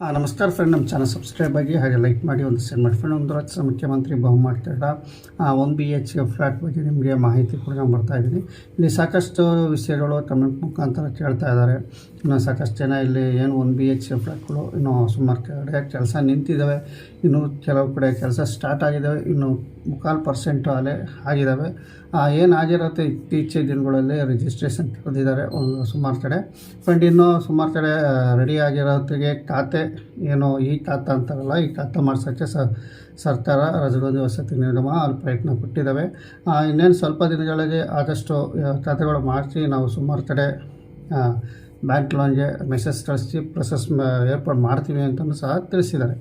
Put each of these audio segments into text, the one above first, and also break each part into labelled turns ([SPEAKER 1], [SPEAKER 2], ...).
[SPEAKER 1] ನಮಸ್ಕಾರ ಫ್ರೆಂಡ್ ನಮ್ಮ channel subscribe ಆಗಿ ಹಾಗೆ ಲೈಕ್ ಮಾಡಿ, ಒಂದು ಸೆಂಡ್ ಮಾಡಿ. ಫ್ರೆಂಡ್ ಒಂದು ರಾಜ್ಯ ಮುಖ್ಯಮಂತ್ರಿ ಬಹುಮತ ತಡ ಒಂದು ಬಿ ಎಚ್ ಫ್ಲ್ಯಾಟ್ ಬಗ್ಗೆ ನಿಮಗೆ ಮಾಹಿತಿ ಕೊಡ್ಕೊಂಡು ಬರ್ತಾ ಇದ್ದೀನಿ. ಇಲ್ಲಿ ಸಾಕಷ್ಟು ವಿಷಯಗಳು ಕಮೆಂಟ್ ಮುಖಾಂತರ ಕೇಳ್ತಾ ಇದ್ದಾರೆ. ಇನ್ನು ಸಾಕಷ್ಟು ಜನ ಇಲ್ಲಿ ಏನು ಒಂದು ಬಿ ಎಚ್ ಫ್ಲ್ಯಾಟ್ಗಳು ಇನ್ನು ಸುಮಾರು ಕಡೆ ಕೆಲಸ ನಿಂತಿದ್ದಾವೆ ಇನ್ನು ಕೆಲವು ಕಡೆ ಕೆಲಸ ಸ್ಟಾರ್ಟ್ ಆಗಿದ್ದಾವೆ ಇನ್ನು ಮುಕ್ಕಾಲು ಪರ್ಸೆಂಟು ಅಲ್ಲೇ ಆಗಿದ್ದಾವೆ ಏನಾಗಿರುತ್ತೆ ಇತ್ತೀಚಿನ ದಿನಗಳಲ್ಲಿ ರಿಜಿಸ್ಟ್ರೇಷನ್ ತೆಗೆದಿದ್ದಾರೆ ಒಂದು ಸುಮಾರು ಕಡೆ. ಫ್ರೆಂಡ್ ಇನ್ನೂ ಸುಮಾರು ಕಡೆ ರೆಡಿ ಆಗಿರೋತ್ತಿಗೆ ಖಾತೆ ಏನು ಈ ಖಾತೆ ಅಂತಾರಲ್ಲ, ಈ ಖಾತೆ ಮಾಡಿಸೋಕ್ಕೆ ಸರ್ಕಾರ ರಜಗೋಧಿ ವಸತಿ ನಿಗಮ ಅಲ್ಲಿ ಪ್ರಯತ್ನ ಕೊಟ್ಟಿದ್ದಾವೆ. ಇನ್ನೇನು ಸ್ವಲ್ಪ ದಿನಗಳಿಗೆ ಆದಷ್ಟು ಖಾತೆಗಳು ಮಾಡಿಸಿ, ನಾವು ಸುಮಾರು ಕಡೆ ಬ್ಯಾಂಕ್ ಲೋನ್ಗೆ ಮೆಸೇಜ್ ಕಳಿಸಿ ಪ್ರೊಸೆಸ್ ಏರ್ಪಾಡು ಮಾಡ್ತೀವಿ ಅಂತಲೂ ಸಹ ತಿಳಿಸಿದ್ದಾರೆ.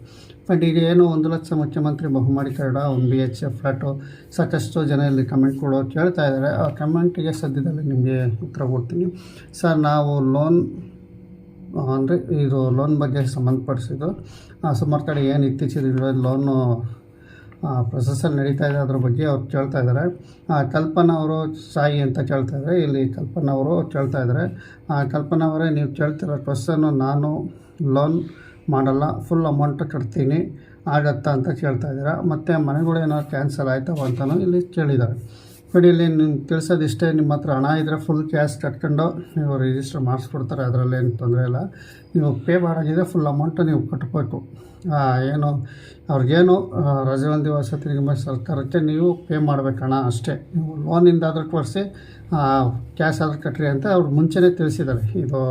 [SPEAKER 1] ಬಟ್ ಈಗ ಏನು ಒಂದು ಲಕ್ಷ ಮುಖ್ಯಮಂತ್ರಿ ಬಹುಮಾಡಿ ಕನ್ನಡ, ಒಂದು ಬಿ ಎಚ್ ಎಫ್ ಫ್ಲಾಟು ಸಾಕಷ್ಟು ಜನ ಇಲ್ಲಿ ಕಮೆಂಟ್ ಕೊಡೋ ಕೇಳ್ತಾ ಇದ್ದಾರೆ. ಆ ಕಮೆಂಟಿಗೆ ಸದ್ಯದಲ್ಲಿ ನಿಮಗೆ ಉತ್ತರ ಕೊಡ್ತೀನಿ. ಸರ್, ನಾವು ಲೋನ್ ಅಂದರೆ ಇದು ಲೋನ್ ಬಗ್ಗೆ ಸಂಬಂಧಪಡಿಸಿದ್ದು ಸುಮಾರು ಕಡೆ ಏನು ಇತ್ತೀಚಿನ ಲೋನು ಪ್ರೊಸೆಸಲ್ಲಿ ನಡೀತಾ ಇದೆ ಅದ್ರ ಬಗ್ಗೆ ಅವ್ರು ಕೇಳ್ತಾ ಇದ್ದಾರೆ. ಕಲ್ಪನಾ ಅವರು ಸಾಯಿ ಅಂತ ಕೇಳ್ತಾ ಇದ್ದಾರೆ. ಇಲ್ಲಿ ಕಲ್ಪನಾ ಅವರು ಕೇಳ್ತಾ ಇದ್ದಾರೆ. ಕಲ್ಪನಾ ಅವರೇ, ನೀವು ಕೇಳ್ತಿರೋ ಪ್ರೊಸೆಸನ್ನು ನಾನು ಲೋನ್ ಮಾಡಲ್ಲ ಫುಲ್ ಅಮೌಂಟ್ ಕಟ್ತೀನಿ, ಆಗತ್ತಾ ಅಂತ ಕೇಳ್ತಾ ಇದ್ದೀರಾ? ಮತ್ತು ಮನೆಗಳೇನೋ ಕ್ಯಾನ್ಸಲ್ ಆಯ್ತವ ಅಂತಲೂ ಇಲ್ಲಿ ಕೇಳಿದ್ದಾರೆ. ಬಟ್ ನಿಮ್ಗೆ ತಿಳಿಸೋದಿಷ್ಟೇ ನಿಮ್ಮ ಹತ್ರ ಹಣ ಇದ್ದರೆ ಫುಲ್ ಕ್ಯಾಶ್ ಕಟ್ಕೊಂಡು ನೀವು ರಿಜಿಸ್ಟರ್ ಮಾಡಿಸ್ಕೊಡ್ತಾರೆ ಅದರಲ್ಲೇನು ತೊಂದರೆ ಇಲ್ಲ. ನೀವು ಪೇ ಮಾಡೋಂಗಿದೆ ಫುಲ್ ಅಮೌಂಟು ನೀವು ಕಟ್ಟಬೇಕು ಏನು, ಅವ್ರಿಗೇನು ರಜವಂದಿ ವಸತಿ ನಿಗಮ ಸರ್ಕಾರಕ್ಕೆ ನೀವು ಪೇ ಮಾಡಬೇಕು ಹಣ ಅಷ್ಟೇ. ನೀವು ಲೋನಿಂದ ಆದರೂ ಕೊಡಿಸಿ ಕ್ಯಾಶ್ ಆದರೂ ಕಟ್ಟಿರಿ ಅಂತ ಅವ್ರು ಮುಂಚೆನೇ ತಿಳಿಸಿದ್ದಾರೆ. ಇದು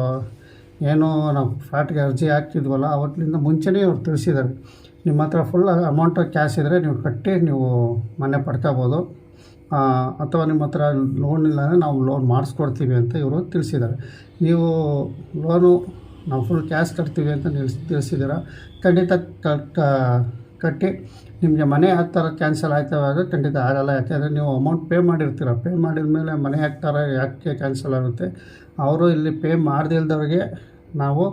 [SPEAKER 1] ಏನು, ನಾವು ಫ್ಲಾಟ್ಗೆ ಅರ್ಜಿ ಹಾಕ್ತಿದ್ವಲ್ಲ ಅವತ್ತಿನಿಂದ ಮುಂಚೆನೇ ಅವ್ರು ತಿಳಿಸಿದ್ದಾರೆ. ನಿಮ್ಮ ಹತ್ರ ಫುಲ್ ಅಮೌಂಟ್ ಕ್ಯಾಶ್ ಇದ್ದರೆ ನೀವು ಕಟ್ಟಿ, ನೀವು ಮನೆ ಪಡ್ಕೋಬೋದು. ಅಥವಾ ನಿಮ್ಮ ಹತ್ರ ಲೋನ್ ಇಲ್ಲ ಅಂದರೆ ನಾವು ಲೋನ್ ಮಾಡಿಸ್ಕೊಡ್ತೀವಿ ಅಂತ ಇವರು ತಿಳಿಸಿದ್ದಾರೆ. ನೀವು ಲೋನು ನಾವು ಫುಲ್ ಕ್ಯಾಶ್ ಕಟ್ತೀವಿ ಅಂತ ನಿಲ್ಸ್ ತಿಳಿಸಿದ್ದೀರ? ಖಂಡಿತ ಕಟ್ಟಿ. ನಿಮಗೆ ಮನೆ ಹಾಕ್ತಾರ ಕ್ಯಾನ್ಸಲ್ ಆಯ್ತವೆ ಆದರೆ ಖಂಡಿತ ಆಗಲ್ಲ ಯಾಕೆಂದರೆ ನೀವು ಅಮೌಂಟ್ ಪೇ ಮಾಡಿರ್ತೀರ? ಪೇ ಮಾಡಿದ ಮೇಲೆ ಮನೆ ಹಾಕ್ತಾರೆ, ಯಾಕೆ ಕ್ಯಾನ್ಸಲ್ ಆಗುತ್ತೆ? ಅವರು ಇಲ್ಲಿ ಪೇ ಮಾಡ್ದಿಲ್ದವ್ರಿಗೆ ನಾವು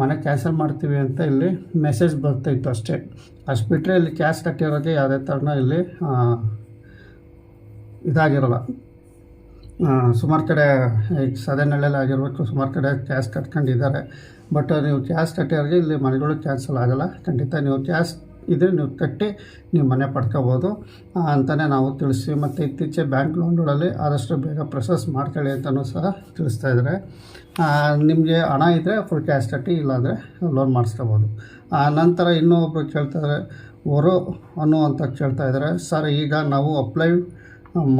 [SPEAKER 1] ಮನೆ ಕ್ಯಾನ್ಸಲ್ ಮಾಡ್ತೀವಿ ಅಂತ ಇಲ್ಲಿ ಮೆಸೇಜ್ ಬರ್ತಾಯಿತ್ತು ಅಷ್ಟೇ. ಅಷ್ಟು ಬಿಟ್ಟರೆ ಇಲ್ಲಿ ಕ್ಯಾಶ್ ಕಟ್ಟಿರೋರಿಗೆ ಯಾವುದೇ ಥರನ ಇಲ್ಲಿ ಇದಾಗಿರೋಲ್ಲ. ಸುಮಾರು ಕಡೆ ಈಗ ಸದನಹಳ್ಳಿಯಲ್ಲಿ ಆಗಿರ್ಬೇಕು ಸುಮಾರು ಕಡೆ ಕ್ಯಾಶ್ ಕಟ್ಕೊಂಡಿದ್ದಾರೆ. ಬಟ್ ನೀವು ಕ್ಯಾಶ್ ಕಟ್ಟಿರೋರಿಗೆ ಇಲ್ಲಿ ಮನೆಗಳು ಕ್ಯಾನ್ಸಲ್ ಆಗಲ್ಲ. ಖಂಡಿತ ನೀವು ಕ್ಯಾಶ್ ಇದ್ರೆ ನೀವು ಕಟ್ಟಿ ನೀವು ಮನೆ ಪಡ್ಕೋಬೋದು. ಅಂತಲೇ ನಾವು ತಿಳಿಸ್ತೀವಿ. ಮತ್ತು ಇತ್ತೀಚೆ ಬ್ಯಾಂಕ್ ಲೋನ್ಗಳಲ್ಲಿ ಆದಷ್ಟು ಬೇಗ ಪ್ರೊಸೆಸ್ ಮಾಡ್ಕೊಳ್ಳಿ ಅಂತಲೂ ಸಹ ತಿಳಿಸ್ತಾ ಇದ್ದಾರೆ. ನಿಮಗೆ ಹಣ ಇದ್ದರೆ ಫುಲ್ ಕ್ಯಾಶ್ ಕಟ್ಟಿ ಇಲ್ಲಾಂದರೆ ಲೋನ್ ಮಾಡಿಸ್ಕೋಬೋದು. ಆ, ನಂತರ ಇನ್ನೂ ಒಬ್ಬರು ಕೇಳ್ತಾರೆ ಅನ್ನೋ ಅನ್ನುವಂತ ಕೇಳ್ತಾ ಇದ್ದಾರೆ. ಸರ್ ಈಗ ನಾವು ಅಪ್ಲೈ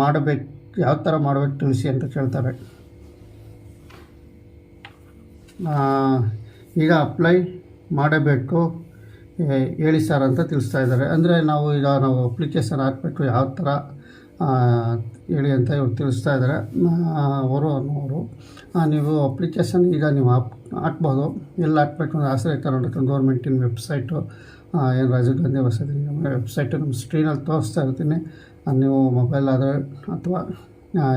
[SPEAKER 1] ಮಾಡಬೇಕು, ಯಾವ ಥರ ಮಾಡಬೇಕು ತಿಳಿಸಿ ಅಂತ ಕೇಳ್ತಾರೆ. ಈಗ ಅಪ್ಲೈ ಮಾಡಬೇಕು ಹೇಳಿ ಸರ್ ಅಂತ ತಿಳಿಸ್ತಾ ಇದ್ದಾರೆ. ಅಂದರೆ ನಾವು ಈಗ ನಾವು ಅಪ್ಲಿಕೇಶನ್ ಹಾಕಬೇಕು, ಯಾವ ಥರ ಹೇಳಿ ಅಂತ ಇವ್ರು ತಿಳಿಸ್ತಾ ಇದ್ದಾರೆ. ಅವರು ಅನ್ನೋರು ನೀವು ಅಪ್ಲಿಕೇಶನ್ ಈಗ ನೀವು ಹಾಕ್, ಹಾಕ್ಬೋದು. ಎಲ್ಲಿ ಹಾಕ್ಬೇಕು ಅಂದರೆ ಆಶ್ರಯ ಕರ್ನಾಟಕ ಗೌರ್ಮೆಂಟಿನ ವೆಬ್ಸೈಟು ಏನು ರಾಜೀವ್ ಗಾಂಧಿ ವಸತಿ ವೆಬ್ಸೈಟು ನಮ್ಮ ಸ್ಕ್ರೀನಲ್ಲಿ ತೋರಿಸ್ತಾ ಇರ್ತೀನಿ. ನೀವು ಮೊಬೈಲ್ ಆದರೆ ಅಥವಾ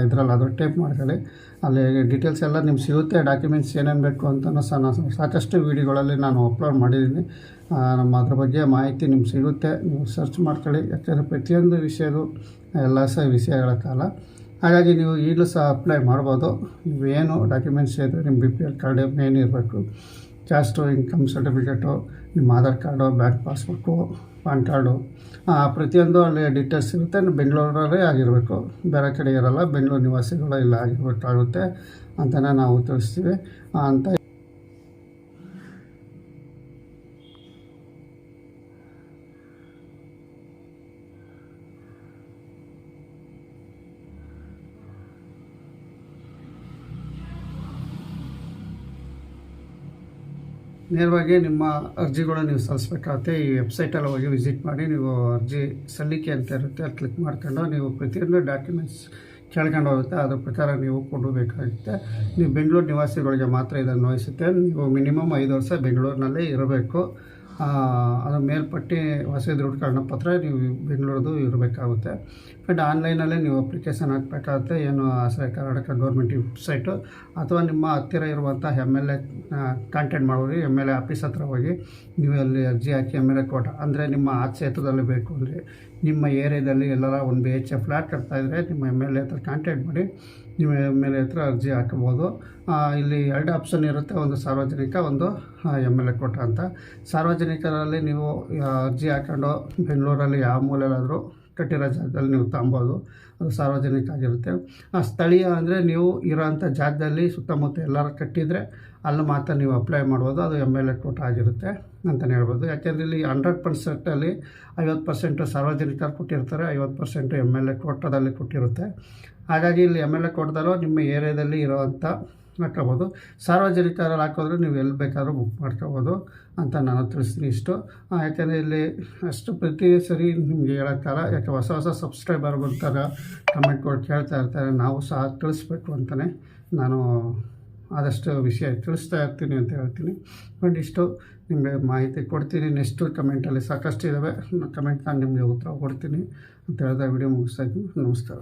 [SPEAKER 1] ಇದರಲ್ಲಾದರೂ ಟೈಪ್ ಮಾಡ್ಕೊಳ್ಳಿ. ಅಲ್ಲಿ ಡೀಟೇಲ್ಸ್ ಎಲ್ಲ ನಿಮ್ಗೆ ಸಿಗುತ್ತೆ ಡಾಕ್ಯುಮೆಂಟ್ಸ್ ಏನೇನು ಬೇಕು ಅಂತಲೂ ಸಹ ನಾನು ಸಾಕಷ್ಟು ವೀಡಿಯೋಗಳಲ್ಲಿ ನಾನು ಅಪ್ಲೋಡ್ ಮಾಡಿದ್ದೀನಿ. ನಮ್ಮ ಅದ್ರ ಬಗ್ಗೆ ಮಾಹಿತಿ ನಿಮ್ಗೆ ಸಿಗುತ್ತೆ. ನೀವು ಸರ್ಚ್ ಮಾಡ್ಕೊಳ್ಳಿ. ಯಾಕೆಂದರೆ ಪ್ರತಿಯೊಂದು ವಿಷಯದು ಎಲ್ಲ ಸಹ ವಿಷಯಗಳ ಕಾಲ. ಹಾಗಾಗಿ ನೀವು ಈಗಲೂ ಸಹ ಅಪ್ಲೈ ಮಾಡ್ಬೋದು. ನೀವೇನು ಡಾಕ್ಯುಮೆಂಟ್ಸ್ ಇದ್ದರೆ ನಿಮ್ಮ B P L card main ಇರಬೇಕು ಕ್ಯಾಸ್ಟು ಇನ್ಕಮ್ ಸರ್ಟಿಫಿಕೇಟು, ನಿಮ್ಮ Aadhaar card, bank passbook, PAN card. ಪ್ರತಿಯೊಂದು ಅಲ್ಲಿ ಡೀಟೇಲ್ಸ್ ಇರುತ್ತೆ ಬೆಂಗಳೂರಲ್ಲೇ ಆಗಿರಬೇಕು. ಬೇರೆ ಕಡೆ ಇರೋಲ್ಲ. ಬೆಂಗಳೂರು ನಿವಾಸಿಗಳು ಇಲ್ಲ ಆಗಿರಬೇಕಾಗುತ್ತೆ. ಅಂತಲೇ ನಾವು ತಿಳಿಸ್ತೀವಿ. ಅಂತ ನೇರವಾಗಿ ನಿಮ್ಮ ಅರ್ಜಿಗಳು ನೀವು ಸಲ್ಲಿಸ್ಬೇಕಾಗುತ್ತೆ. ಈ ವೆಬ್ಸೈಟಲ್ಲಿ ಹೋಗಿ ವಿಸಿಟ್ ಮಾಡಿ ನೀವು ಅರ್ಜಿ ಸಲ್ಲಿಕೆ ಅಂತ ಇರುತ್ತೆ ಅದು ಕ್ಲಿಕ್ ಮಾಡ್ಕೊಂಡು ನೀವು ಪ್ರತಿಯೊಂದು ಡಾಕ್ಯುಮೆಂಟ್ಸ್ ಕೇಳ್ಕೊಂಡು ಹೋಗುತ್ತೆ. ಅದ್ರ ಪ್ರಕಾರ ನೀವು ಕೊಡಬೇಕಾಗುತ್ತೆ ನೀವು ಬೆಂಗಳೂರು ನಿವಾಸಿಗಳಿಗೆ ಮಾತ್ರ ಇದನ್ನು ವಹಿಸುತ್ತೆ ನೀವು ಮಿನಿಮಮ್ ಐದು ವರ್ಷ ಬೆಂಗಳೂರಿನಲ್ಲೇ ಇರಬೇಕು. ಅದ್ರ ಮೇಲ್ಪಟ್ಟಿ ವಸತಿ ದೃಢೀಕರಣ ಪತ್ರ ನೀವು ಬೆಂಗಳೂರದು ಇರಬೇಕಾಗುತ್ತೆ. ಆ್ಯಂಡ್ ಆನ್ಲೈನಲ್ಲೇ ನೀವು ಅಪ್ಲಿಕೇಶನ್ ಹಾಕಬೇಕಾಗುತ್ತೆ. ಏನು ಆಸರೆ ಕರ್ನಾಟಕ ಗೌರ್ಮೆಂಟ್ ವೆಬ್ಸೈಟು ಅಥವಾ ನಿಮ್ಮ ಹತ್ತಿರ ಇರುವಂಥ ಎಂ ಎಲ್ ಎ ಕಾಂಟ್ಯಾಕ್ಟ್ ಮಾಡೋರಿ ಎಂ ಎಲ್ ಎ ಆಫೀಸ್ ಹತ್ರ ಹೋಗಿ ನೀವು ಅಲ್ಲಿ ಅರ್ಜಿ ಹಾಕಿ ಎಂ ಎಲ್ ಎ ಕೋಟ ಅಂದರೆ ನಿಮ್ಮ ಆ ಕ್ಷೇತ್ರದಲ್ಲಿ ಬೇಕು ಅಂದರೆ ನಿಮ್ಮ ಏರಿಯಾದಲ್ಲಿ ಎಲ್ಲರ ಒಂದು ಬಿ ಎಚ್ ಎ ಫ್ಲ್ಯಾಟ್ ಕಟ್ತಾಯಿದ್ರೆ ನಿಮ್ಮ ಎಂ ಎಲ್ ಎ ಹತ್ರ ಕಾಂಟ್ಯಾಕ್ಟ್ ಮಾಡಿ, ನಿಮ್ಮ ಎಂ ಎಲ್ ಎ ಹತ್ರ ಅರ್ಜಿ ಹಾಕ್ಬೋದು ಇಲ್ಲಿ ಎರಡು ಆಪ್ಷನ್ ಇರುತ್ತೆ, ಒಂದು ಸಾರ್ವಜನಿಕ, ಒಂದು ಎಂ ಎಲ್ ಎ ಕೋಟ ಅಂತ. ಸಾರ್ವಜನಿಕರಲ್ಲಿ ನೀವು ಅರ್ಜಿ ಹಾಕೊಂಡು ಬೆಂಗಳೂರಲ್ಲಿ ಯಾವ ಮೂಲೆಯಾದರೂ ಕಟ್ಟಿರೋ ಜಾಗದಲ್ಲಿ ನೀವು ತಗೊಬೋದು ಅದು ಸಾರ್ವಜನಿಕ ಆಗಿರುತ್ತೆ ಆ ಸ್ಥಳೀಯ ಅಂದರೆ ನೀವು ಇರೋಂಥ ಜಾಗದಲ್ಲಿ ಸುತ್ತಮುತ್ತ ಎಲ್ಲರೂ ಕಟ್ಟಿದರೆ ಅಲ್ಲಿ ಮಾತ್ರ ನೀವು ಅಪ್ಲೈ ಮಾಡ್ಬೋದು. ಅದು ಎಂ ಎಲ್ ಎ ಕೋಟ ಆಗಿರುತ್ತೆ ಅಂತಲೇ ಹೇಳ್ಬೋದು. ಯಾಕೆಂದರೆ ಇಲ್ಲಿ ಹಂಡ್ರೆಡ್ ಪರ್ಸೆಂಟಲ್ಲಿ ಐವತ್ತು ಪರ್ಸೆಂಟು ಸಾರ್ವಜನಿಕರು ಕೊಟ್ಟಿರ್ತಾರೆ, ಐವತ್ತು ಪರ್ಸೆಂಟು ಎಂ ಎಲ್ ಎ ಕೋಟದಲ್ಲಿ ಕೊಟ್ಟಿರುತ್ತೆ. ಹಾಗಾಗಿ ಇಲ್ಲಿ ಎಂ ಎಲ್ ಎ ಕೋಟದಲ್ಲೂ ನಿಮ್ಮ ಏರಿಯಾದಲ್ಲಿ ಇರೋವಂಥ ಹಾಕೋಬೋದು ಸಾರ್ವಜನಿಕರಲ್ಲಿ ಹಾಕೋದ್ರೆ ನೀವು ಎಲ್ಲಿ ಬೇಕಾದರೂ ಬುಕ್ ಮಾಡ್ಕೋಬೋದು ಅಂತ ನಾನು ತಿಳಿಸ್ತೀನಿ ಇಷ್ಟು. ಯಾಕೆಂದರೆ ಇಲ್ಲಿ ಅಷ್ಟು ಪ್ರತಿ ಸರಿ ನಿಮಗೆ ಹೇಳೋಕ್ಕಲ್ಲ ಯಾಕೆ ಹೊಸ ಹೊಸ ಸಬ್ಸ್ಕ್ರೈಬರ್ ಬರ್ತಾರೆ ಕೊಟ್ಟು ಕೇಳ್ತಾ ಇರ್ತಾರೆ. ನಾವು ಸಹ ತಿಳಿಸ್ಬೇಕು ಅಂತಲೇ ನಾನು ಆದಷ್ಟು ವಿಷಯ ತಿಳಿಸ್ತಾ ಇರ್ತೀನಿ ಅಂತ ಹೇಳ್ತೀನಿ. ಬಟ್ ಇಷ್ಟು ನಿಮಗೆ ಮಾಹಿತಿ ಕೊಡ್ತೀನಿ. ನೆಕ್ಸ್ಟು ಕಮೆಂಟಲ್ಲಿ ಸಾಕಷ್ಟು ಇದ್ದಾವೆ ಕಮೆಂಟ್ ನಾನು ನಿಮಗೆ ಉತ್ತರ ಕೊಡ್ತೀನಿ ಅಂತ ಹೇಳಿದ. ವಿಡಿಯೋ ಮುಗಿಸ್ತಾ ಇದ್ದೀನಿ. ನಮಸ್ಕಾರ.